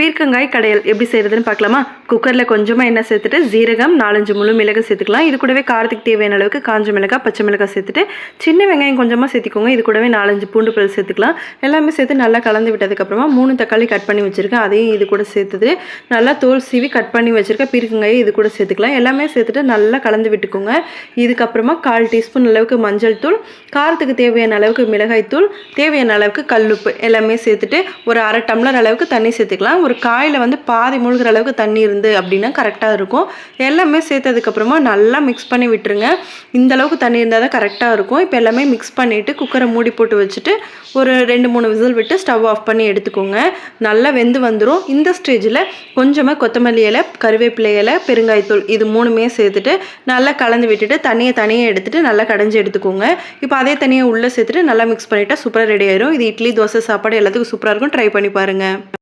பீர்க்கங்காய் கடையல் எப்படி செய்கிறதுன்னு பார்க்கலாமா? குக்கரில் கொஞ்சமாக எண்ணெய் சேர்த்துட்டு ஜீரகம் நாலஞ்சு முழு மிளகு சேர்த்துக்கலாம். இது கூடவே காரத்துக்கு தேவையான அளவுக்கு காஞ்ச மிளகாய் பச்சை மிளகாய் சேர்த்துட்டு சின்ன வெங்காயம் கொஞ்சமாக சேர்த்துக்கோங்க. இது கூடவே நாலஞ்சு பூண்டு பல் சேர்த்துக்கலாம். எல்லாமே சேர்த்து நல்லா கலந்து விட்டதுக்கப்புறமா மூணு தக்காளி கட் பண்ணி வச்சுருக்கேன். அதையும் இது கூட சேர்த்துட்டு நல்லா தோல் சீவி கட் பண்ணி வச்சுருக்க பீர்க்கங்காயை இது கூட சேர்த்துக்கலாம். எல்லாமே சேர்த்துட்டு நல்லா கலந்து விட்டுக்கோங்க. இதுக்கப்புறமா கால் டீஸ்பூன் அளவுக்கு மஞ்சள் தூள் காரத்துக்கு தேவையான அளவுக்கு மிளகாய் தூள் தேவையான அளவுக்கு கல்லுப்பு எல்லாமே சேர்த்துட்டு ஒரு அரை டம்ளர் அளவுக்கு தண்ணி சேர்த்துக்கலாம். ஒரு காயில் வந்து பாதி முழுகிற அளவுக்கு தண்ணி இருந்து அப்படின்னா கரெக்டாக இருக்கும். எல்லாமே சேர்த்ததுக்கப்புறமா நல்லா மிக்ஸ் பண்ணி விட்டுருங்க. இந்த அளவுக்கு தண்ணி இருந்தால் தான் கரெக்டாக இருக்கும். இப்போ எல்லாமே மிக்ஸ் பண்ணிவிட்டு குக்கரை மூடி போட்டு வச்சுட்டு ஒரு ரெண்டு மூணு விசில் விட்டு ஸ்டவ் ஆஃப் பண்ணி எடுத்துக்கோங்க. நல்லா வெந்து வந்துடும் இந்த ஸ்டேஜில் கொஞ்சமாக கொத்தமல்லி இலை கருவேப்பிலை இலை பெருங்காயத்தூள் இது மூணுமே சேர்த்துட்டு நல்லா கலந்து விட்டுட்டு தண்ணியை தனியாக எடுத்துட்டு நல்லா கடைஞ்சி எடுத்துக்கோங்க. இப்போ அதே தனியாக உள்ளே சேர்த்துட்டு நல்லா மிக்ஸ் பண்ணிவிட்டா சூப்பராக ரெடி ஆயிரும். இது இட்லி தோசை சாப்பாடு எல்லாத்துக்கும் சூப்பராக இருக்கும். ட்ரை பண்ணி பாருங்கள்